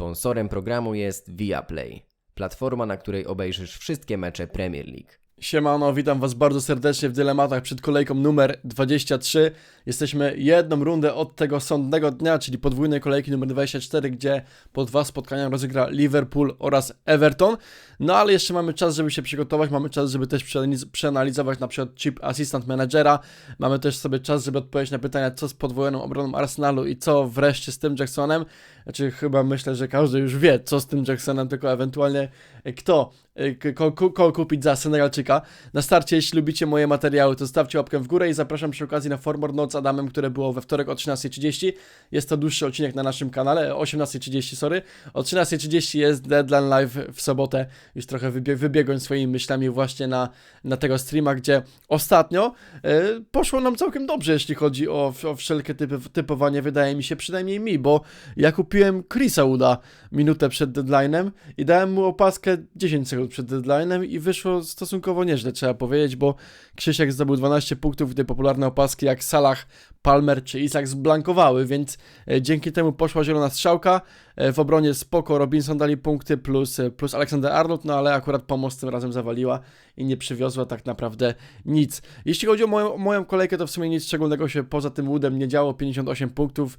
Sponsorem programu jest Viaplay, platforma, na której obejrzysz wszystkie mecze Premier League. Siemano, witam Was bardzo serdecznie w dylematach przed kolejką numer 23. Jesteśmy jedną rundę od tego sądnego dnia, czyli podwójnej kolejki numer 24, gdzie po dwa spotkania rozegra Liverpool oraz Everton. No ale jeszcze mamy czas, żeby się przygotować, mamy czas, żeby też przeanaliz- przeanalizować na przykład chip Assistant Managera. Mamy też sobie czas, żeby odpowiedzieć na pytania, co z podwojoną obroną Arsenalu i co wreszcie z tym Jacksonem. Znaczy chyba myślę, że każdy już wie, co z tym Jacksonem, tylko ewentualnie e, kto e, kogo kupić za Senegalczyka. Na starcie, jeśli lubicie moje materiały, to zostawcie łapkę w górę i zapraszam przy okazji na Formor Noc z Adamem, które było we wtorek o 13.30. Jest to dłuższy odcinek na naszym kanale, o 18.30, sorry. O 13.30 jest Deadline Live w sobotę. Już trochę wybie- wybiegłem swoimi myślami właśnie na, na tego streama, gdzie ostatnio e, poszło nam całkiem dobrze, jeśli chodzi o, o wszelkie typy, typowanie, wydaje mi się, przynajmniej mi, bo ja kupiłem Chrisa Uda minutę przed deadline'em i dałem mu opaskę 10 sekund przed deadline'em i wyszło stosunkowo nieźle, trzeba powiedzieć, bo Krzysiek zdobył 12 punktów, gdy popularne opaski jak Salah, Palmer czy Isak zblankowały, więc e, dzięki temu poszła zielona strzałka. E, w obronie spoko, Robinson dali punkty plus, e, plus Alexander Arnold, no ale akurat pomoc tym razem zawaliła i nie przywiozła tak naprawdę nic. Jeśli chodzi o moją, moją kolejkę, to w sumie nic szczególnego się poza tym łudem nie działo, 58 punktów,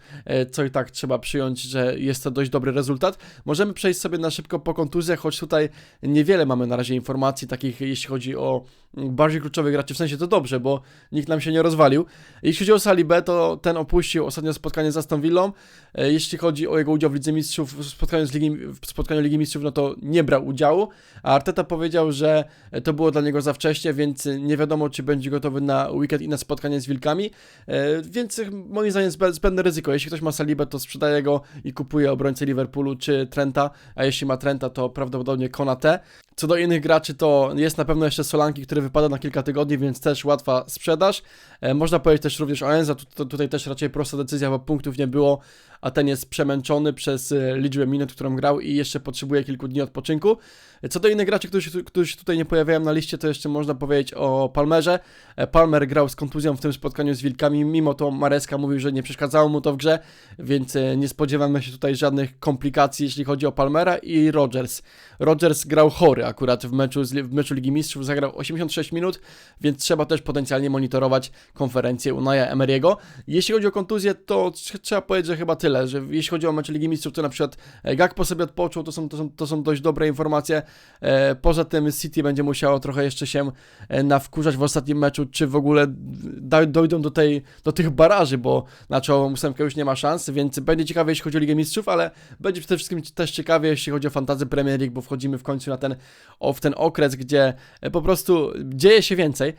co i tak trzeba przyjąć, że jest to dość dobry rezultat. Możemy przejść sobie na szybko po kontuzjach, choć tutaj niewiele mamy na razie informacji takich, jeśli chodzi o bardziej kluczowych graczy, w sensie to dobrze, bo nikt nam się nie rozwalił. Jeśli chodzi o To ten opuścił ostatnio spotkanie z Aston Villą. E, Jeśli chodzi o jego udział w Lidze Mistrzów, w spotkaniu, z Ligi, w spotkaniu Ligi Mistrzów, no to nie brał udziału, a Arteta powiedział, że to było dla niego za wcześnie, więc nie wiadomo, czy będzie gotowy na weekend i na spotkanie z Wilkami, E, więc moim zdaniem zbę- zbędne ryzyko. Jeśli ktoś ma Salibę, to sprzedaje go i kupuje obrońcę Liverpoolu czy Trenta, a jeśli ma Trenta, to prawdopodobnie Konate. Co do innych graczy, to jest na pewno jeszcze Solanki, który wypada na kilka tygodni, więc też łatwa sprzedaż. E, Można powiedzieć też również o Enza, tu, tu, tutaj też raczej prosta decyzja, bo punktów nie było, a ten jest przemęczony przez e, liczbę minut, którą grał i jeszcze potrzebuje kilku dni odpoczynku. Co do innych graczy, którzy, którzy tutaj nie pojawiają na liście, to jeszcze można powiedzieć o Palmerze. E, Palmer grał z kontuzją w tym spotkaniu z Wilkami, mimo to Mareska mówił, że nie przeszkadzało mu to w grze, więc e, nie spodziewamy się tutaj żadnych komplikacji, jeśli chodzi o Palmera i Rogers. Rogers grał chory akurat w meczu, w meczu Ligi Mistrzów, zagrał 86 minut, więc trzeba też potencjalnie monitorować konferencję Unaya Emery'ego. Jeśli chodzi o kontuzję, to tr- trzeba powiedzieć, że chyba tyle, że jeśli chodzi o mecze Ligi Mistrzów, to na przykład e, Gakpo sobie odpoczął, to są, to są, to są dość dobre informacje. E, Poza tym City będzie musiało trochę jeszcze się e, nawkurzać w ostatnim meczu, czy w ogóle dojdą do, tej, do tych baraży, bo na czołową ósemkę już nie ma szans, więc będzie ciekawe, jeśli chodzi o Ligę Mistrzów, ale będzie przede wszystkim też ciekawie, jeśli chodzi o fantazy Premier League, bo wchodzimy w końcu na ten, w ten okres, gdzie po prostu dzieje się więcej.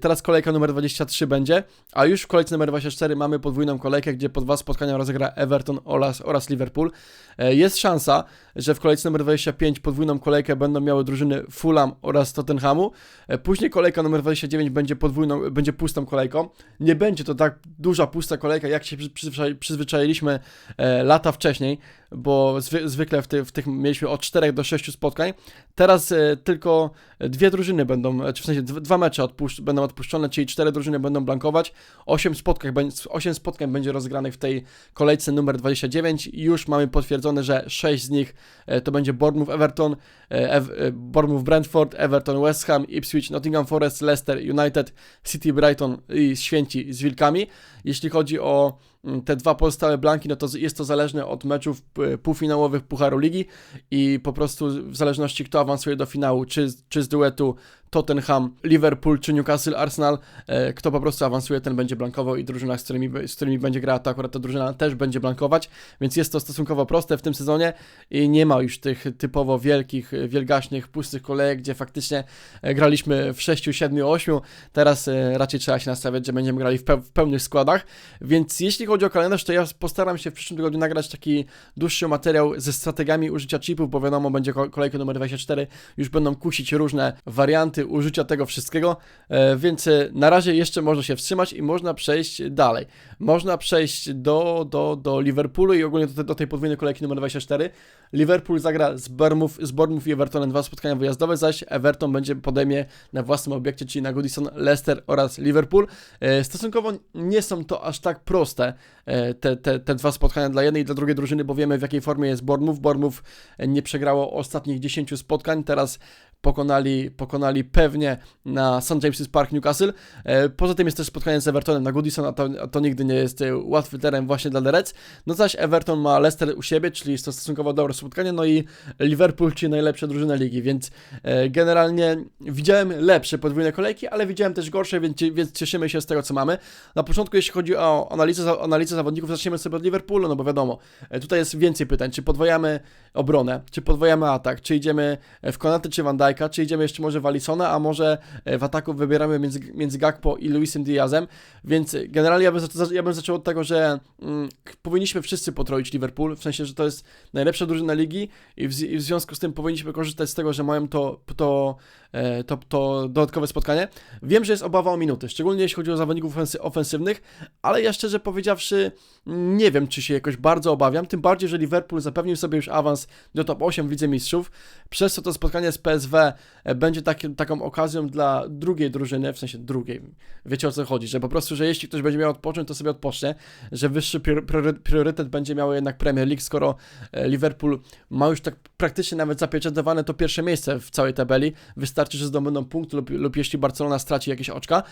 Teraz kolejka numer 23 będzie, a już w kolejce numer 24 mamy podwójną kolejkę, gdzie po dwa spotkania rozegra Everton oraz, oraz Liverpool. E, Jest szansa, że w kolejce numer 25 podwójną kolejkę będą miały drużyny Fulham oraz Tottenhamu. E, Później kolejka numer 29 będzie podwójną, będzie pustą kolejką. Nie będzie to tak duża pusta kolejka, jak się przy- przyzwyczai- przyzwyczailiśmy e, lata wcześniej, bo zwy, zwykle w, ty, w tych mieliśmy od 4 do 6 spotkań. Teraz tylko dwie drużyny będą, czy w sensie dw- dwa mecze będą odpuszczone, czyli cztery drużyny będą blankować. 8 spotkań, będzie- 8 spotkań będzie rozegranych w tej kolejce numer 29 i już mamy potwierdzone, że 6 z nich e, to będzie Bournemouth, Everton, e, e, Bournemouth, Brentford, Everton, West Ham, Ipswich, Nottingham Forest, Leicester, United, City, Brighton i Święci z Wilkami. Jeśli chodzi o te dwa pozostałe blanki, no to jest to zależne od meczów półfinałowych Pucharu Ligi i po prostu w zależności kto awansuje do finału, czy, czy z duetu Tottenham, Liverpool czy Newcastle, Arsenal, e, kto po prostu awansuje, ten będzie blankował i drużyna, z którymi, z którymi będzie grała, to akurat ta drużyna też będzie blankować, więc jest to stosunkowo proste w tym sezonie i nie ma już tych typowo wielkich, wielgaśnych, pustych kolejek, gdzie faktycznie e, graliśmy w 6, 7, 8, teraz e, raczej trzeba się nastawiać, że będziemy grali w, pe- w pełnych składach, więc jeśli chodzi o kalendarz, to ja postaram się w przyszłym tygodniu nagrać taki dłuższy materiał ze strategiami użycia chipów, bo wiadomo, będzie ko- kolejka numer 24, już będą kusić różne warianty, użycia tego wszystkiego, e, więc e, na razie jeszcze można się wstrzymać i można przejść dalej. Można przejść do, do, do Liverpoolu i ogólnie do, do tej podwójnej kolejki numer 24. Liverpool zagra z Bournemouth, z Bournemouth i Evertonem dwa spotkania wyjazdowe, zaś Everton będzie podejmie na własnym obiekcie, czyli na Goodison, Leicester oraz Liverpool. E, Stosunkowo nie są to aż tak proste e, te, te, te dwa spotkania dla jednej i dla drugiej drużyny, bo wiemy w jakiej formie jest Bournemouth. Bournemouth nie przegrało ostatnich 10 spotkań, teraz pokonali, pokonali pewnie na St. James's Park Newcastle. E, Poza tym jest też spotkanie z Evertonem na Goodison, a to, a to nigdy nie jest e, łatwy teren właśnie dla The. No zaś Everton ma Leicester u siebie, czyli jest to stosunkowo dobre spotkanie, no i Liverpool, czyli najlepsza drużyna ligi, więc e, generalnie widziałem lepsze podwójne kolejki, ale widziałem też gorsze, więc, więc cieszymy się z tego, co mamy. Na początku, jeśli chodzi o analizę, analizę zawodników, zaczniemy sobie od Liverpoolu, no bo wiadomo, tutaj jest więcej pytań, czy podwajamy obronę, czy podwajamy atak, czy idziemy w Konaty, czy Van Czy idziemy jeszcze może w Alisona, a może e, w ataku wybieramy między, między Gakpo i Luisem Diazem, więc e, generalnie ja bym, ja bym zaczął od tego, że mm, powinniśmy wszyscy potroić Liverpool, w sensie, że to jest najlepsza drużyna ligi i w, i w związku z tym powinniśmy korzystać z tego, że mają to, to, e, to, to dodatkowe spotkanie. Wiem, że jest obawa o minuty, szczególnie jeśli chodzi o zawodników ofensy, ofensywnych, ale ja szczerze powiedziawszy nie wiem, czy się jakoś bardzo obawiam, tym bardziej, że Liverpool zapewnił sobie już awans do top 8 w Lidze Mistrzów, przez co to spotkanie z PSW e, będzie takim, taką okazją dla drugiej drużyny, w sensie drugiej, wiecie o co chodzi, że po prostu, że jeśli ktoś będzie miał odpocząć, to sobie odpocznie, że wyższy prior- priory- priorytet będzie miał jednak Premier League, skoro e, Liverpool ma już tak praktycznie nawet zapieczętowane to pierwsze miejsce w całej tabeli, wystarczy, że zdobędą punkt lub, lub jeśli Barcelona straci jakieś oczka,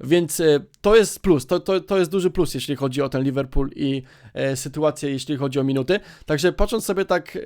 więc e, to jest plus, to, to, to jest duży plus, jeśli chodzi o ten Liverpool i e, sytuację, jeśli chodzi o minuty. Także patrząc sobie tak e,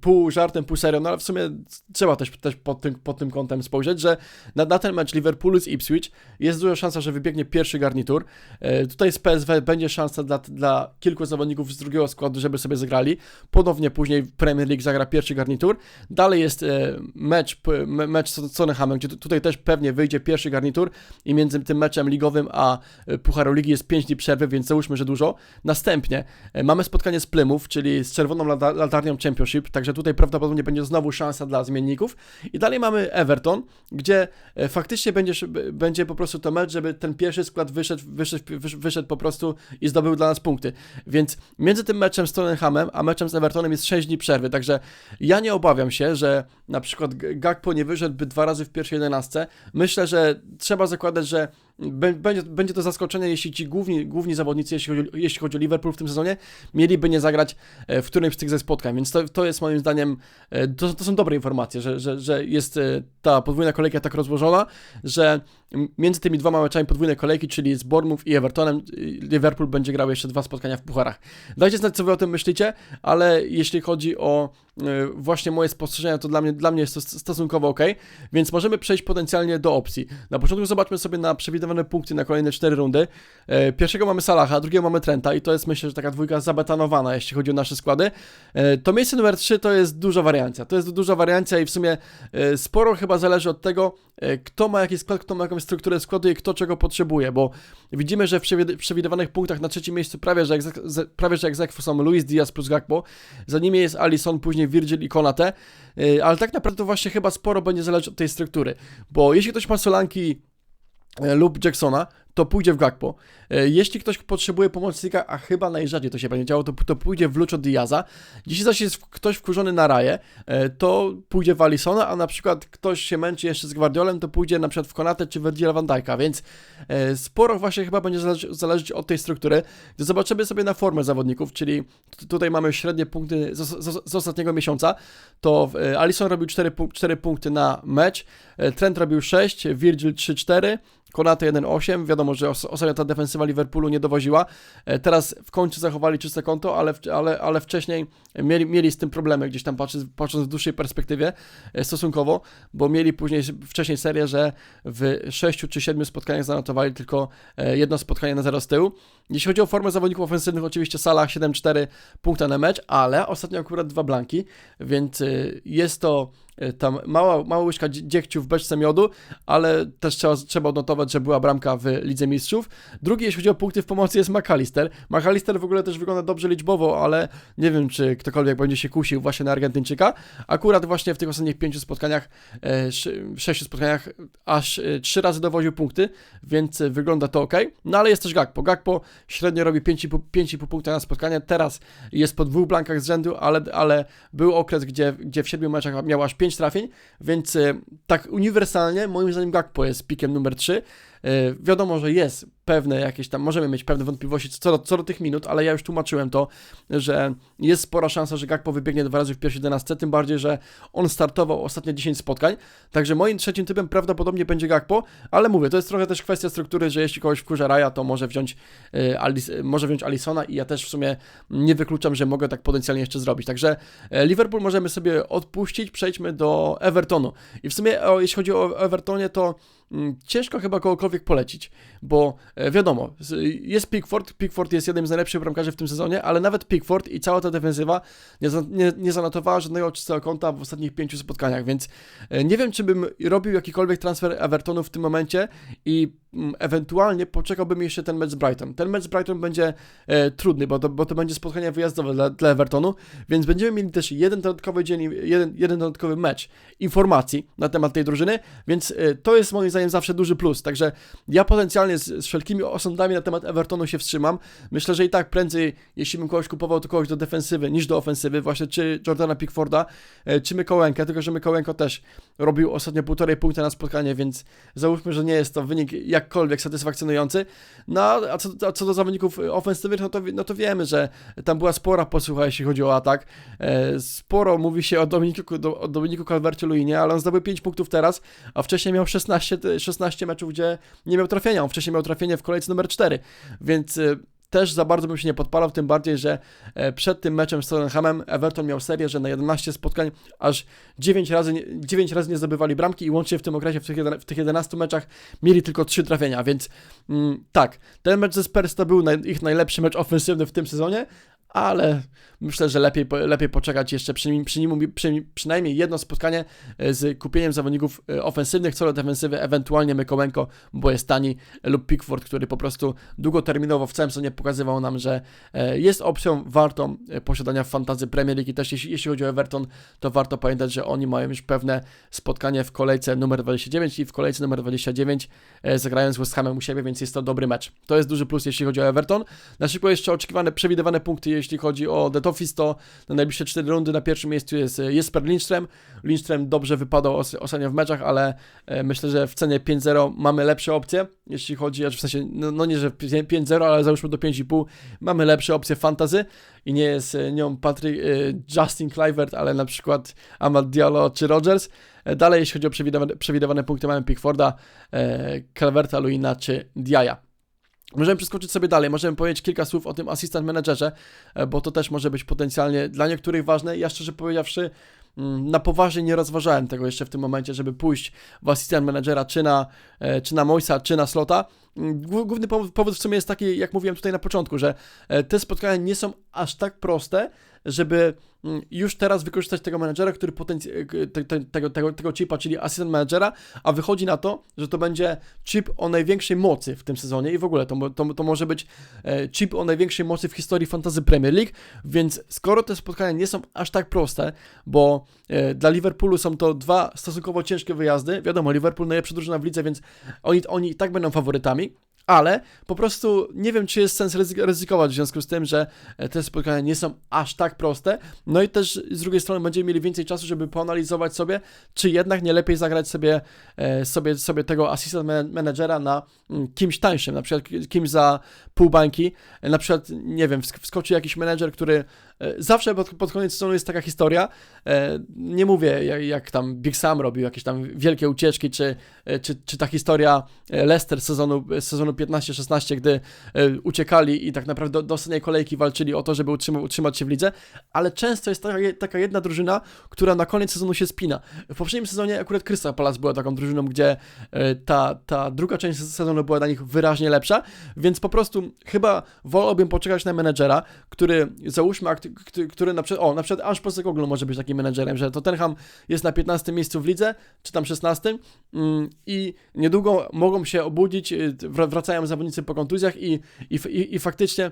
pół żartem, pół serio, no ale w sumie trzeba też, też pod, tym, pod tym kątem spojrzeć, że na, na ten mecz Liverpoolu z Ipswich jest duża szansa, że wybiegnie pierwszy garnitur. E, tutaj z PSW będzie szansa dla, dla kilku zawodników z drugiego składu, żeby sobie zagrali. Ponownie później Premier League zagra pierwszy garnitur. Dalej jest e, mecz, me- mecz z Tottenhamem, gdzie tu- tutaj też pewnie wyjdzie pierwszy garnitur i między tym meczem ligowym a e, Pucharu Ligi jest 5 dni przerwy, więc załóżmy, że dużo. Następnie e, mamy spotkanie z Plymouth, czyli z czerwoną lata- latarnią Championship, także tutaj prawdopodobnie będzie znowu szansa dla zmienników. I dalej mamy Everton, gdzie e, faktycznie będzie, sz- b- będzie po prostu to mecz, żeby ten pierwszy skład wyszedł, wyszedł, wysz- wyszedł po prostu i zdobył dla nas punkty. Więc między tym meczem z Tottenhamem, a meczem z Evertonem jest 6 dni przerwy, także ja nie obawiam się, że na przykład Gakpo nie wyszedłby dwa razy w pierwszej 11. Myślę, że trzeba zakładać, że będzie, będzie to zaskoczenie, jeśli ci główni, główni zawodnicy, jeśli chodzi, jeśli chodzi o Liverpool w tym sezonie, mieliby nie zagrać e, w którymś z tych spotkań, więc to, to jest moim zdaniem, e, to, to są dobre informacje, że, że, że jest e, ta podwójna kolejka tak rozłożona, że między tymi dwoma meczami podwójnej kolejki, czyli z Bournemouth i Evertonem, y, Liverpool będzie grał jeszcze dwa spotkania w pucharach. Dajcie znać, co wy o tym myślicie, ale jeśli chodzi o e, właśnie moje spostrzeżenia, to dla mnie, dla mnie jest to st- stosunkowo ok, więc możemy przejść potencjalnie do opcji. Na początku zobaczmy sobie na przewidywane punkty na kolejne cztery rundy. E, Pierwszego mamy Salaha, drugiego mamy Trenta i to jest myślę, że taka dwójka zabetanowana, jeśli chodzi o nasze składy. E, To miejsce numer 3 to jest duża wariancja. To jest duża wariancja i w sumie e, sporo chyba zależy od tego, kto ma jaki skład, kto ma strukturę składu i kto czego potrzebuje, bo widzimy, że w przewid- przewidywanych punktach na trzecim miejscu prawie że, egzek- prawie, że egzekwo są Luis Diaz plus Gakpo, za nimi jest Alisson, później Virgil i Konate, e, ale tak naprawdę to właśnie chyba sporo będzie zależeć od tej struktury, bo jeśli ktoś ma Solanki e, lub Jacksona, to pójdzie w Gakpo. E, Jeśli ktoś potrzebuje pomocnika, a chyba najrzadziej to się będzie działo, to, to pójdzie w Lucho Diaza. Jeśli zaś jest ktoś wkurzony na Raję, e, to pójdzie w Alisona, a na przykład ktoś się męczy jeszcze z Guardiolem, to pójdzie na przykład w Konatę czy Virgila van Dijk'a, więc e, sporo właśnie chyba będzie zależy, zależeć od tej struktury. Zobaczymy sobie na formę zawodników, czyli tutaj mamy średnie punkty z, z, z ostatniego miesiąca, to Alisson robił 4, punk- 4 punkty na mecz, Trent robił 6, Virgil 3-4, Konate 1-8, wiadomo, że os- ostatnio ta defensywa Liverpoolu nie dowoziła. E, Teraz w końcu zachowali czyste konto, ale, ale, ale wcześniej mieli, mieli z tym problemy, gdzieś tam patrząc, patrząc w dłuższej perspektywie e, stosunkowo, bo mieli później wcześniej serię, że w 6 czy 7 spotkaniach zanotowali tylko e, jedno spotkanie na 0 z tyłu. Jeśli chodzi o formę zawodników ofensywnych, oczywiście Salah 7-4 punkta na mecz, ale ostatnio akurat dwa blanki, więc jest to tam mała, mała łyżka dzie- dziegciu w beczce miodu, ale też trzeba, trzeba odnotować, że była bramka w Lidze Mistrzów. Drugi, jeśli chodzi o punkty w pomocy, jest McAllister. McAllister w ogóle też wygląda dobrze liczbowo, ale nie wiem, czy ktokolwiek będzie się kusił właśnie na Argentyńczyka. Akurat właśnie w tych ostatnich pięciu spotkaniach, e, sześciu spotkaniach, aż e, trzy razy dowoził punkty, więc wygląda to ok. No ale jest też Gakpo. Gakpo średnio robi 5,5 5,5 punkta na spotkanie. Teraz jest po dwóch blankach z rzędu, ale, ale był okres, gdzie, gdzie w siedmiu meczach miał aż 5 trafień, więc e, tak uniwersalnie moim zdaniem Gakpo jest pikiem numer 3. E, Wiadomo, że jest pewne jakieś tam, możemy mieć pewne wątpliwości co do, co do tych minut, ale ja już tłumaczyłem to, że jest spora szansa, że Gakpo wybiegnie dwa razy w pierwszej 11, tym bardziej, że on startował ostatnie 10 spotkań, także moim trzecim typem prawdopodobnie będzie Gakpo, ale mówię, to jest trochę też kwestia struktury, że jeśli kogoś wkurza Raja, to może wziąć, e, Alis, może wziąć Alisona i ja też w sumie nie wykluczam, że mogę tak potencjalnie jeszcze zrobić, także e, Liverpool możemy sobie odpuścić, przejdźmy do Evertonu. I w sumie o, jeśli chodzi o Evertonie, to ciężko chyba kogokolwiek polecić, bo e, wiadomo, jest Pickford, Pickford jest jednym z najlepszych bramkarzy w tym sezonie, ale nawet Pickford i cała ta defensywa nie, nie, nie zanotowała żadnego czystego kąta w ostatnich pięciu spotkaniach, więc e, nie wiem, czy bym robił jakikolwiek transfer Evertonu w tym momencie i mm, ewentualnie poczekałbym jeszcze ten mecz z Brighton. Ten mecz z Brighton będzie e, trudny, bo to, bo to będzie spotkanie wyjazdowe dla, dla Evertonu, więc będziemy mieli też jeden dodatkowy dzień, jeden, jeden dodatkowy mecz informacji na temat tej drużyny, więc e, to jest moim zdaniem zawsze duży plus. Także ja potencjalnie z, z wszelkimi osądami na temat Evertonu się wstrzymam. Myślę, że i tak prędzej, jeśli bym kogoś kupował, to kogoś do defensywy niż do ofensywy, właśnie czy Jordana Pickforda, e, czy Mykołękę, tylko że Mykołęko też robił ostatnio półtorej punkta na spotkanie, więc załóżmy, że nie jest to wynik jakkolwiek satysfakcjonujący. No, a co, a co do zawodników ofensywnych, no to, no to wiemy, że tam była spora posłucha, jeśli chodzi o atak. E, sporo mówi się o Dominiku, do, o Dominiku Calverciulinie, ale on zdobył 5 punktów teraz, a wcześniej miał 16, te- 16 meczów, gdzie nie miał trafienia. On wcześniej miał trafienie w kolejce numer 4, więc e, też za bardzo bym się nie podpalał, tym bardziej, że e, przed tym meczem z Tottenhamem Everton miał serię, że na 11 spotkań aż 9 razy, nie- 9 razy nie zdobywali bramki i łącznie w tym okresie, w tych, w tych 11 meczach mieli tylko 3 trafienia, więc mm, tak, ten mecz ze Spurs to był ich najlepszy mecz ofensywny w tym sezonie, ale myślę, że lepiej, lepiej poczekać jeszcze przy, przy, przynajmniej jedno spotkanie e, z kupieniem zawodników e, ofensywnych, co do defensywy, ewentualnie Mykołęko, bo jest tani, lub Pickford, który po prostu długoterminowo w całym sezonie pokazywał nam, że e, jest opcją wartą posiadania w fantazy Premier League i też jeśli, jeśli chodzi o Everton, to warto pamiętać, że oni mają już pewne spotkanie w kolejce numer 29 i w kolejce numer 29 e, zagrają z West Hamem u siebie, więc jest to dobry mecz. To jest duży plus, jeśli chodzi o Everton. Na szybko jeszcze oczekiwane, przewidywane punkty, jeśli chodzi o The Office, to na najbliższe 4 rundy na pierwszym miejscu jest Jesper Lindström. Lindström dobrze wypadał os- ostatnio w meczach, ale e, myślę, że w cenie 5-0 mamy lepsze opcje, jeśli chodzi, znaczy w sensie, no, no nie, że 5-0, ale załóżmy do 5,5 mamy lepsze opcje fantazy i nie jest e, nią Patrick, e, Justin Kluivert, ale na przykład Amad Diallo czy Rogers. Dalej, jeśli chodzi o przewidywane, przewidywane punkty, mamy Pickforda, Calverta, Luina czy Diaja. Możemy przeskoczyć sobie dalej, możemy powiedzieć kilka słów o tym assistant managerze, e, bo to też może być potencjalnie dla niektórych ważne. Ja szczerze powiedziawszy, mm, na poważnie nie rozważałem tego jeszcze w tym momencie, żeby pójść w assistant managera czy na, e, czy na Moisa, czy na Slota. Mm, głó- Główny powód, powód w sumie jest taki, jak mówiłem tutaj na początku, że e, te spotkania nie są aż tak proste, żeby mm, już teraz wykorzystać tego menedżera, który potenc- e, te, te, tego, tego, tego chipa, czyli assistant managera, a wychodzi na to, że to będzie chip o największej mocy w tym sezonie i w ogóle to, to, to może być e, chip o największej mocy w historii fantasy Premier League, więc skoro te spotkania nie są aż tak proste, bo e, dla Liverpoolu są to dwa stosunkowo ciężkie wyjazdy, wiadomo, Liverpool najlepsza drużyna w lidze, więc oni, oni i tak będą faworytami, ale po prostu nie wiem, czy jest sens ryzy- ryzykować w związku z tym, że e, te spotkania nie są aż tak proste. No i też z drugiej strony będziemy mieli więcej czasu, żeby poanalizować sobie, czy jednak nie lepiej zagrać sobie, e, sobie, sobie tego assistant man- managera na mm, kimś tańszym, na przykład ki- kimś za pół bańki. E, Na przykład, nie wiem, wsk- wskoczy jakiś menedżer, który zawsze pod, koniec sezonu jest taka historia. e, Nie mówię, jak, tam Big Sam robił jakieś tam wielkie ucieczki, czy, e, czy, czy ta historia e, Leicester sezonu, sezonu 15-16, gdy e, uciekali i tak naprawdę do, do ostatniej kolejki walczyli o to, żeby utrzyma, utrzymać się w lidze, ale często jest taka, taka jedna drużyna, która na koniec sezonu się spina. W poprzednim sezonie akurat Crystal Palace była taką drużyną, gdzie e, ta, ta druga część sezonu była dla nich wyraźnie lepsza, więc po prostu chyba wolałbym poczekać na menedżera, który załóżmy, który, na przykład, o, na przykład Ange Postecoglou może być takim menedżerem, że Tottenham jest na 15 miejscu w lidze, czy tam 16 mm, i niedługo mogą się obudzić, y, wra- wracają zawodnicy po kontuzjach i, i, i, i faktycznie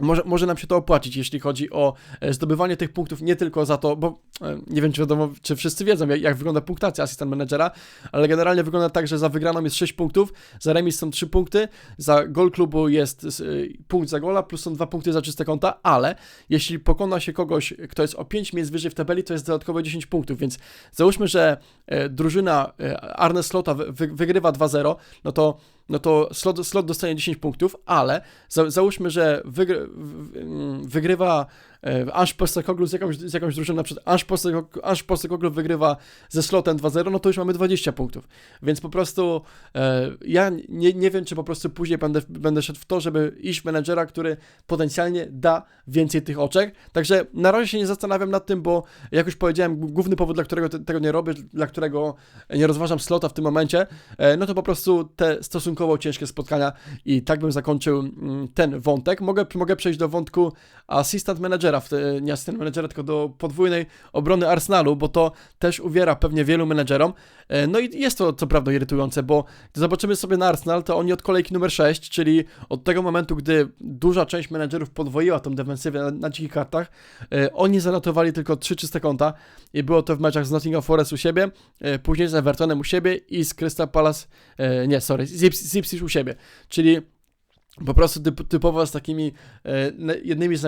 może, może nam się to opłacić, jeśli chodzi o e, zdobywanie tych punktów, nie tylko za to, bo e, nie wiem, czy wiadomo, czy wszyscy wiedzą, jak, jak wygląda punktacja asystent managera, ale generalnie wygląda tak, że za wygraną jest 6 punktów, za remis są 3 punkty, za gol klubu jest e, punkt za gola, plus są 2 punkty za czyste konta, ale jeśli pokona się kogoś, kto jest o 5 miejsc wyżej w tabeli, to jest dodatkowo 10 punktów, więc załóżmy, że drużyna Arne Slota wy, wy, wygrywa 2-0, no to no to slot, slot dostanie 10 punktów, ale za, załóżmy, że wygry, w- w- mm, wygrywa e, Ange Postecoglou z jakąś, z jakąś drużyną, na przykład Postecoglou, Ange Postecoglou wygrywa ze slotem 2-0, no to już mamy 20 punktów. Więc po prostu e, ja nie, nie wiem, czy po prostu później będę, będę szedł w to, żeby iść menedżera, który potencjalnie da więcej tych oczek. Także na razie się nie zastanawiam nad tym, bo jak już powiedziałem, główny powód, dla którego te, tego nie robię, dla którego nie rozważam slota w tym momencie, e, no to po prostu te stosunkowo ciężkie spotkania i tak bym zakończył mm, ten wątek. Mogę, mogę przejść do wątku assistant managera, w nie assistant managera, tylko do podwójnej obrony Arsenalu, bo to też uwiera pewnie wielu menedżerom. E, No i jest to co prawda irytujące, bo gdy zobaczymy sobie na Arsenal, to oni od kolejki numer 6, czyli od tego momentu, gdy duża część menedżerów podwoiła tą defensywę na, na dzikich kartach, e, oni zanotowali tylko 3 czyste konta i było to w meczach z Nottingham Forest u siebie, e, później z Evertonem u siebie i z Crystal Palace, nie, sorry, z Ipswich u siebie, czyli po prostu typ, typowo z takimi e, jednymi z,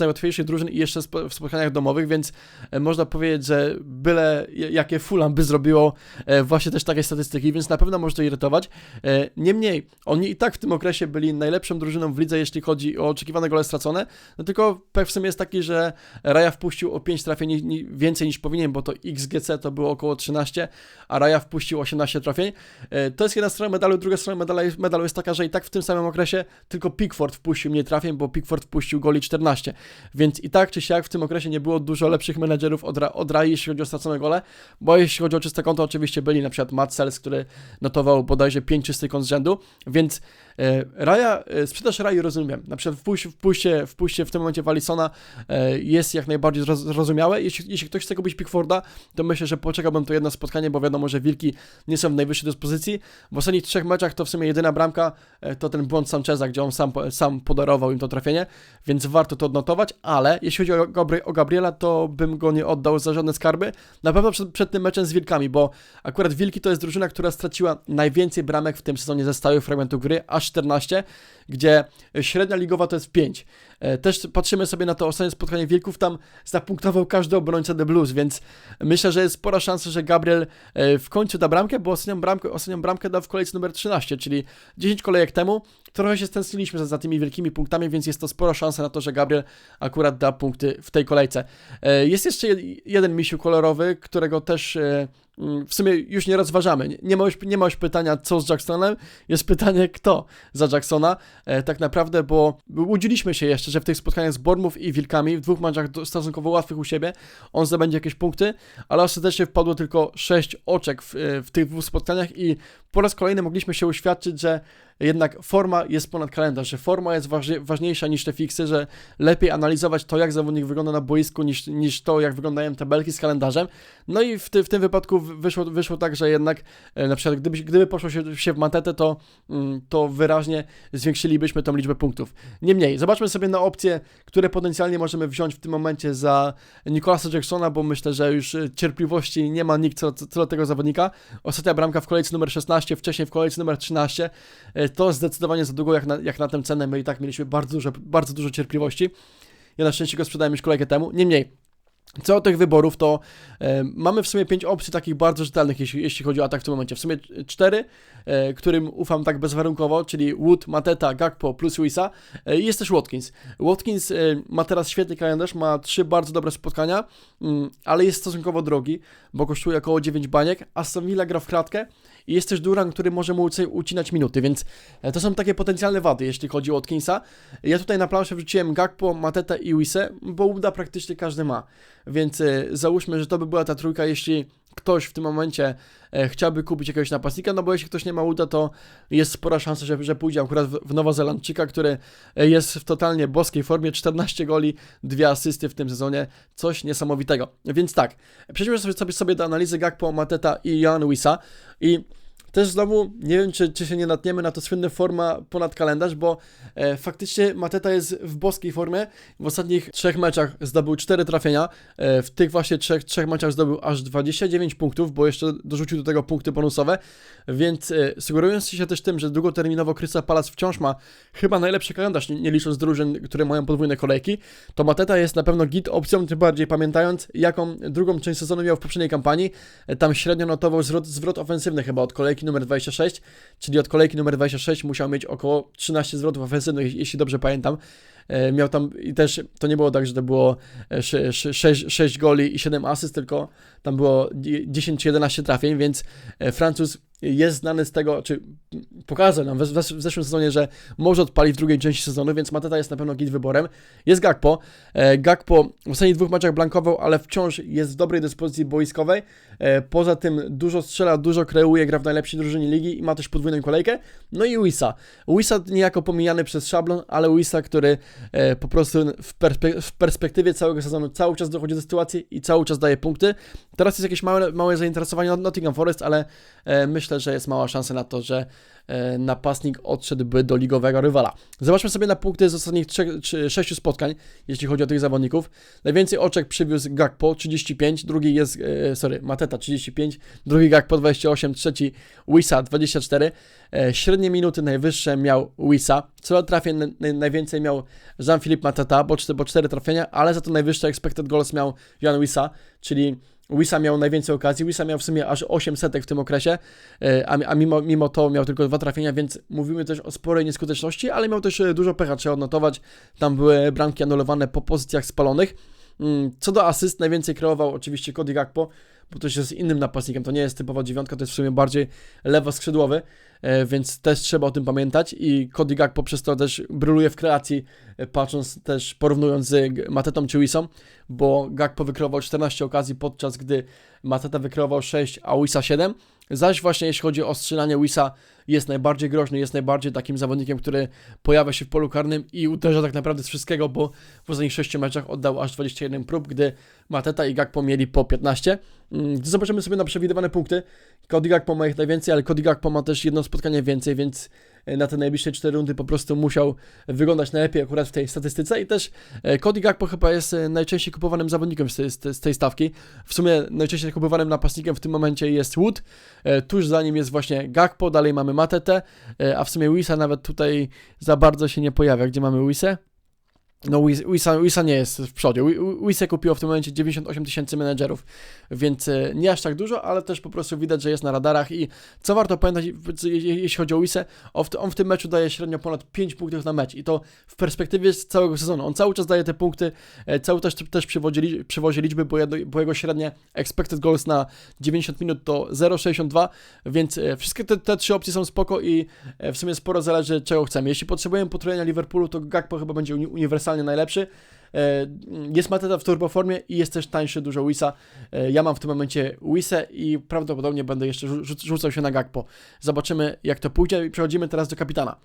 najłatwiejszych drużyn i jeszcze w spotkaniach domowych, więc e, można powiedzieć, że byle jakie Fulham by zrobiło e, właśnie też takie statystyki, więc na pewno może to irytować. E, niemniej, oni i tak w tym okresie byli najlepszą drużyną w lidze, jeśli chodzi o oczekiwane gole stracone, no tylko pech w sumie jest taki, że Raja wpuścił o 5 trafień ni- ni- więcej niż powinien, bo to XGC to było około 13, a Raja wpuścił 18 trafień. E, To jest jedna strona medalu, druga strona medalu jest taka, że i tak w tym samym okresie tylko Pickford wpuścił mniej trafień, bo Pickford wpuścił goli 14. Więc i tak czy siak w tym okresie nie było dużo lepszych menedżerów od, od Rai, jeśli chodzi o stracone gole, bo jeśli chodzi o czyste konto, oczywiście byli na przykład Matt Sells, który notował bodajże 5 czystych kont z rzędu, więc Raja, e, sprzedaż Rai rozumiem. Na przykład wpójście, wpójście, wpójście w tym momencie Walisona e, jest jak najbardziej zroz- zrozumiałe. Jeśli, jeśli ktoś chce kupić Pickforda, to myślę, że poczekałbym to jedno spotkanie, bo wiadomo, że Wilki nie są w najwyższej dyspozycji. W ostatnich trzech meczach to w sumie jedyna bramka e, to ten błąd Sancheza, gdzie on sam, sam podarował im to trafienie, więc warto to odnotować, ale jeśli chodzi o, o Gabriela, to bym go nie oddał za żadne skarby. Na pewno przed, przed tym meczem z Wilkami, bo akurat Wilki to jest drużyna, która straciła najwięcej bramek w tym sezonie ze stałych fragmentów gry, aż 14, gdzie średnia ligowa to jest 5. E, Też patrzymy sobie na to ostatnie spotkanie Wilków, tam zapunktował każdy obrońca The Blues, więc myślę, że jest spora szansa, że Gabriel e, w końcu da bramkę, bo ostatnią bramkę, ostatnią bramkę dał w kolejce numer 13, czyli 10 kolejek temu. Trochę się stęskniliśmy za, za tymi wielkimi punktami, więc jest to spora szansa na to, że Gabriel akurat da punkty w tej kolejce. E, Jest jeszcze jed- jeden misiu kolorowy, którego też w sumie już nie rozważamy. Nie- ma już, nie ma już pytania, co z Jacksonem, jest pytanie, kto za Jacksona e, tak naprawdę, bo łudziliśmy się jeszcze, że w tych spotkaniach z Bormów i Wilkami, w dwóch meczach stosunkowo łatwych u siebie, on zdobędzie jakieś punkty, ale ostatecznie wpadło tylko 6 oczek w, e, w tych dwóch spotkaniach i po raz kolejny mogliśmy się uświadczyć, że jednak forma jest ponad kalendarz, że forma jest ważnie, ważniejsza niż te fiksy, że lepiej analizować to, jak zawodnik wygląda na boisku, niż, niż to, jak wyglądają tabelki z kalendarzem. No i w, ty, w tym wypadku wyszło, wyszło tak, że jednak e, na przykład gdyby, gdyby poszło się, się w mantetę, to, mm, to wyraźnie zwiększylibyśmy tą liczbę punktów. Niemniej, zobaczmy sobie na opcje, które potencjalnie możemy wziąć w tym momencie za Nicolasa Jacksona, bo myślę, że już e, cierpliwości nie ma nikt co, co do tego zawodnika. Ostatnia bramka w kolejce numer 16, wcześniej w kolejce numer 13. E, To zdecydowanie za długo jak na, jak na tę cenę. My i tak mieliśmy bardzo dużo, bardzo dużo cierpliwości. Ja na szczęście go sprzedałem już kolejkę temu. Niemniej, co do tych wyborów, to e, mamy w sumie pięć opcji takich bardzo rzetelnych, jeśli, jeśli chodzi o atak w tym momencie. W sumie cztery, e, którym ufam tak bezwarunkowo, czyli Wood, Mateta, Gakpo plus Wisa. E, jest też Watkins. Watkins e, ma teraz świetny kalendarz, ma trzy bardzo dobre spotkania, mm, ale jest stosunkowo drogi, bo kosztuje około 9 baniek. Aston Villa gra w kratkę i jest też Duran, który może mu uci- ucinać minuty, więc e, to są takie potencjalne wady, jeśli chodzi o Watkinsa. Ja tutaj na planszę wrzuciłem Gakpo, Mateta i Wisę, bo uda praktycznie każdy ma. Więc e, załóżmy, że to by była ta trójka, jeśli ktoś w tym momencie e, chciałby kupić jakiegoś napastnika, no bo jeśli ktoś nie ma uda, to jest spora szansa, że, że pójdzie akurat w, w Nowozelandczyka, który e, jest w totalnie boskiej formie, 14 goli, dwie asysty w tym sezonie, coś niesamowitego. Więc tak, przejdźmy sobie, sobie, sobie do analizy Gakpo, Mateta i Jan Wisa i też znowu nie wiem, czy, czy się nie natniemy na to słynne forma ponad kalendarz, bo e, faktycznie Mateta jest w boskiej formie. W ostatnich trzech meczach zdobył 4 trafienia. E, w tych właśnie trzech, trzech meczach zdobył aż 29 punktów, bo jeszcze dorzucił do tego punkty bonusowe. Więc e, sugerując się też tym, że długoterminowo Krysta Palace wciąż ma chyba najlepszy kalendarz, nie, nie licząc drużyn, które mają podwójne kolejki, to Mateta jest na pewno git opcją, tym bardziej pamiętając, jaką drugą część sezonu miał w poprzedniej kampanii. E, Tam średnio notował zwrot, zwrot ofensywny chyba od kolejki numer 26, czyli od kolejki numer 26 musiał mieć około 13 zwrotów ofensywnych, jeśli- dobrze pamiętam. E, Miał tam i też to nie było tak, że to było 6, 6 goli i 7 asyst, tylko tam było 10 czy 11 trafień, więc e, Francuz jest znany z tego, czy pokazał nam w, w, zeszłym sezonie, że może odpalić w drugiej części sezonu, więc Mateta jest na pewno git wyborem. Jest Gakpo. E, Gakpo w ostatnich dwóch meczach blankował, ale wciąż jest w dobrej dyspozycji boiskowej. E, Poza tym dużo strzela, dużo kreuje, gra w najlepszej drużynie ligi i ma też podwójną kolejkę. No i Wisa. Wisa niejako pomijany przez szablon, ale Wisa, który e, po prostu w, perspe- w perspektywie całego sezonu cały czas dochodzi do sytuacji i cały czas daje punkty. Teraz jest jakieś małe, małe zainteresowanie Nottingham Forest, ale myślę, że jest mała szansa na to, że e, napastnik odszedłby do ligowego rywala. Zobaczmy sobie na punkty z ostatnich trzech, czy sześciu spotkań, jeśli chodzi o tych zawodników. Najwięcej oczek przywiózł Gakpo 35, drugi jest, e, sorry, Mateta 35, drugi Gakpo 28, trzeci Wisa 24. E, średnie minuty najwyższe miał Wisa. Co trafień na- na- najwięcej miał Jean-Philippe Mateta, bo 4, bo 4 trafienia, ale za to najwyższe expected goals miał Jan Wisa, czyli Wisa miał najwięcej okazji. Wisa miał w sumie aż 8 setek w tym okresie, e, a, a mimo, mimo to miał tylko dwa trafienia, więc mówimy też o sporej nieskuteczności, ale miał też e, dużo pecha, trzeba odnotować. Tam były bramki anulowane po pozycjach spalonych. Mm, Co do asyst, najwięcej kreował oczywiście Cody Gakpo, bo to jest innym napastnikiem, to nie jest typowa dziewiątka, to jest w sumie bardziej lewoskrzydłowy, e, więc też trzeba o tym pamiętać i Cody Gakpo przez to też bryluje w kreacji, e, patrząc też, porównując z Matetą czy Wisą, bo Gakpo wykreował 14 okazji, podczas gdy Mateta wykreował 6, a Wisa 7, zaś właśnie jeśli chodzi o strzelanie Wisa jest najbardziej groźny, jest najbardziej takim zawodnikiem, który pojawia się w polu karnym i uderza tak naprawdę z wszystkiego, bo w ostatnich 6 meczach oddał aż 21 prób, gdy Mateta i Gakpo mieli po 15. Mm, zobaczymy sobie na przewidywane punkty, Cody Gakpo ma ich najwięcej, ale Cody Gakpo ma też jedno spotkanie więcej, więc e, na te najbliższe 4 rundy po prostu musiał wyglądać najlepiej akurat w tej statystyce i też e, Cody Gakpo chyba jest e, najczęściej kupowanym zawodnikiem z tej, stawki. W sumie najczęściej kupowanym napastnikiem w tym momencie jest Wood, e, tuż za nim jest właśnie Gakpo, dalej mamy Matetę, e, a w sumie Wisa nawet tutaj za bardzo się nie pojawia. Gdzie mamy Wisę? No Wis- Wisa, Wisa nie jest w przodzie. Wi- Wisę kupiło w tym momencie 98 tysięcy menedżerów, więc e, nie aż tak dużo, ale też po prostu widać, że jest na radarach i co warto pamiętać, jeśli chodzi o Wisę, on w, tym meczu daje średnio ponad 5 punktów na mecz i to w perspektywie całego sezonu. On cały czas daje te punkty, e, cały czas też przywozi, li- przywozi liczby, bo, bo jego średnie expected goals na 90 minut to 0,62, więc e, wszystkie te, te trzy opcje są spoko i w sumie sporo zależy czego chcemy. Jeśli potrzebujemy potrojenia Liverpoolu, to Gakpo chyba będzie uni- uniwersalnie najlepszy. E, Jest Mateta w turboformie i jest też tańszy dużo Wisa. E, Ja mam w tym momencie Wisę i prawdopodobnie będę jeszcze rzu- rzu- rzucał się na Gakpo. Zobaczymy jak to pójdzie i przechodzimy teraz do kapitana.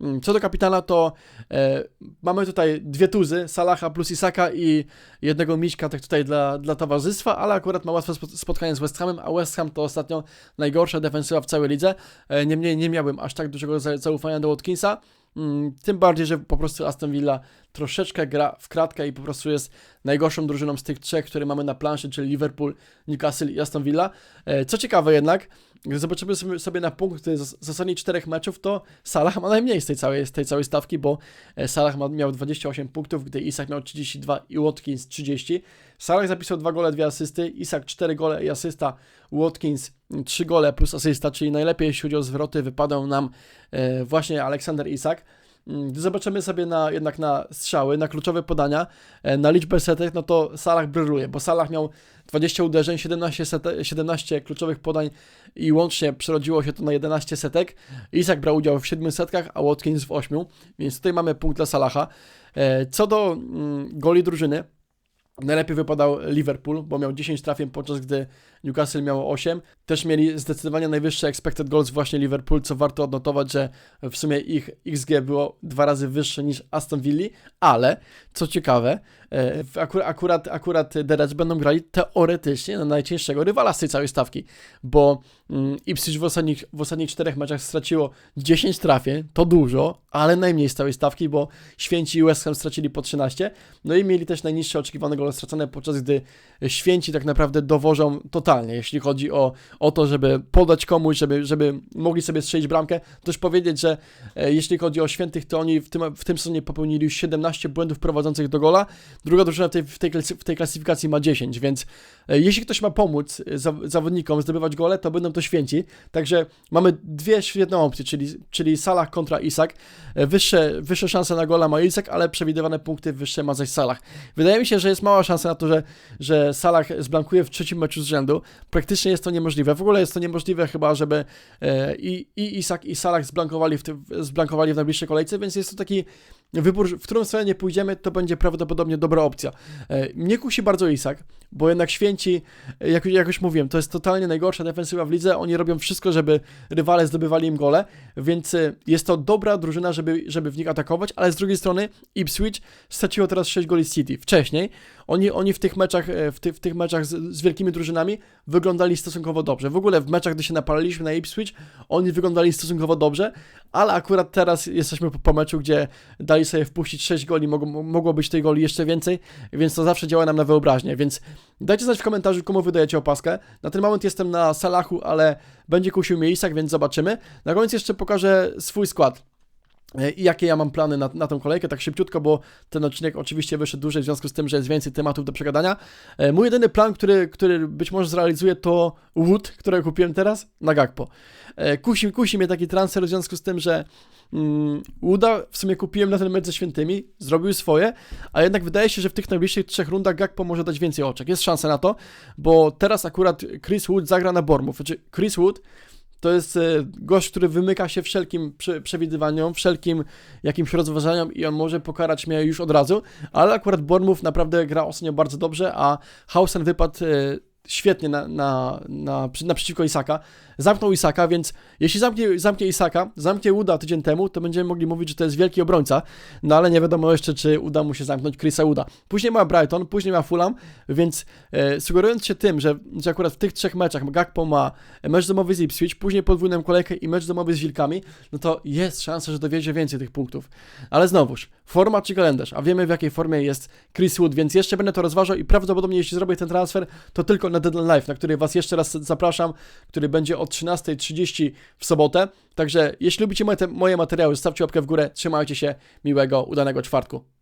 Mm, Co do kapitana, to e, mamy tutaj dwie tuzy, Salaha plus Isaka i jednego Miśka tak tutaj dla, dla towarzystwa, ale akurat ma łatwe spo- spotkanie z West Hamem, a West Ham to ostatnio najgorsza defensywa w całej lidze. E, niemniej nie miałbym aż tak dużego za- zaufania do Watkinsa. Mm, Tym bardziej, że po prostu Aston Villa troszeczkę gra w kratkę i po prostu jest najgorszą drużyną z tych trzech, które mamy na planszy, czyli Liverpool, Newcastle i Aston Villa. E, Co ciekawe jednak, gdy zobaczymy sobie- na punkty z ostatnich czterech meczów, to Salah ma najmniej z tej całej, z tej całej stawki, bo e, Salah miał 28 punktów, gdy Isak miał 32 i Watkins 30. Salah zapisał 2 gole, 2 asysty, Isak 4 gole i asysta, Watkins 3 gole plus asysta, czyli najlepiej jeśli chodzi o zwroty wypadał nam e, właśnie Aleksander Isak. Mm, zobaczymy sobie na, jednak na strzały, na kluczowe podania, e, na liczbę setek, no to Salah bryluje, bo Salah miał 20 uderzeń, 17, sete, 17 kluczowych podań i łącznie przerodziło się to na 11 setek. Isak brał udział w 7 setkach, a Watkins w 8, więc tutaj mamy punkt dla Salaha. E, Co do mm, goli drużyny, Najlepiej wypadał Liverpool, bo miał 10 trafień, podczas gdy Newcastle miało 8. Też mieli zdecydowanie najwyższe expected goals właśnie Liverpool, co warto odnotować, że w sumie ich XG było dwa razy wyższe niż Aston Villa, ale co ciekawe, e, w- akur- akurat, akurat The będą grali teoretycznie na najcięższego rywala z tej całej stawki, bo mm, Ipswich w ostatnich, w ostatnich czterech meczach straciło 10 trafień, to dużo, ale najmniej z całej stawki, bo Święci i West Ham stracili po 13, no i mieli też najniższe oczekiwane gole stracone, podczas gdy Święci tak naprawdę dowożą totalnie, jeśli chodzi o, o to, żeby podać komuś, żeby, żeby mogli sobie strzelić bramkę. Też powiedzieć, że e, jeśli chodzi o Świętych, to oni w tym, w tym sezonie popełnili już 17 błędów prowadzących do gola, druga drużyna w tej, w tej, w tej klasyfikacji ma 10, więc e, jeśli ktoś ma pomóc e, za, zawodnikom zdobywać gole, to będą to Święci. Także mamy dwie świetne opcje, czyli, czyli Salah kontra Isak. E, Wyższe, wyższe szanse na gola ma Isak, ale przewidywane punkty wyższe ma zaś Salah. Wydaje mi się, że jest mała szansa na to, że, że Salah zblankuje w trzecim meczu z rzędu. Praktycznie jest to niemożliwe. W ogóle jest to niemożliwe chyba, żeby i, i Isak i Salah zblankowali w, tym, zblankowali w najbliższej kolejce, więc jest to taki wybór, w którą stronę nie pójdziemy, to będzie prawdopodobnie dobra opcja. E, Mnie kusi bardzo Isak, bo jednak święci, e, jak, już mówiłem, to jest totalnie najgorsza defensywa w lidze. Oni robią wszystko, żeby rywale zdobywali im gole, więc e, jest to dobra drużyna, żeby, żeby w nich atakować, ale z drugiej strony Ipswich straciło teraz 6 goli City. Wcześniej oni, oni w tych meczach, e, w, ty, w tych meczach z, z wielkimi drużynami wyglądali stosunkowo dobrze. W ogóle w meczach, gdy się napaliliśmy na Ipswich, oni wyglądali stosunkowo dobrze, ale akurat teraz jesteśmy po, po meczu, gdzie dali sobie wpuścić 6 goli, mogło, mogło być tej goli jeszcze więcej, więc to zawsze działa nam na wyobraźnię, więc dajcie znać w komentarzu, komu wydajecie opaskę. Na ten moment jestem na Salachu, ale będzie kusił mnie Isak, więc zobaczymy. Na koniec jeszcze pokażę swój skład. E, I jakie ja mam plany na, na tą kolejkę, tak szybciutko, bo ten odcinek oczywiście wyszedł dłużej w związku z tym, że jest więcej tematów do przegadania. E, Mój jedyny plan, który, który być może zrealizuję, to Wood, którego kupiłem teraz na Gakpo. E, Kusi, kusi mnie taki transfer w związku z tym, że mm, Wooda w sumie kupiłem na ten mecz ze świętymi, zrobił swoje, a jednak wydaje się, że w tych najbliższych trzech rundach Gakpo może dać więcej oczek. Jest szansa na to, bo teraz akurat Chris Wood zagra na Bormów. Znaczy Chris Wood to jest e, gość, który wymyka się wszelkim prze, przewidywaniom, wszelkim jakimś rozważaniom i on może pokarać mnie już od razu, ale akurat Bournemouth naprawdę gra ostatnio bardzo dobrze, a Hausen wypadł e, świetnie na, na, na, naprzeciwko Isaka. Zamknął Isaka, więc jeśli zamknie, zamknie Isaka, zamknie Uda tydzień temu, to będziemy mogli mówić, że to jest wielki obrońca, no ale nie wiadomo jeszcze, czy uda mu się zamknąć Chrisa Uda. Później ma Brighton, później ma Fulham, więc e, sugerując się tym, że, że akurat w tych trzech meczach Gakpo ma mecz domowy z Ipswich, później podwójną kolejkę i mecz domowy z Wilkami, no to jest szansa, że dowiezie więcej tych punktów. Ale znowuż, forma czy kalendarz, a wiemy w jakiej formie jest Chris Wood, więc jeszcze będę to rozważał i prawdopodobnie jeśli zrobię ten transfer, to tylko na Deadline Live, na który Was jeszcze raz zapraszam, który będzie o 13.30 w sobotę. Także jeśli lubicie moje, moje materiały, zostawcie łapkę w górę, trzymajcie się, miłego, udanego czwartku.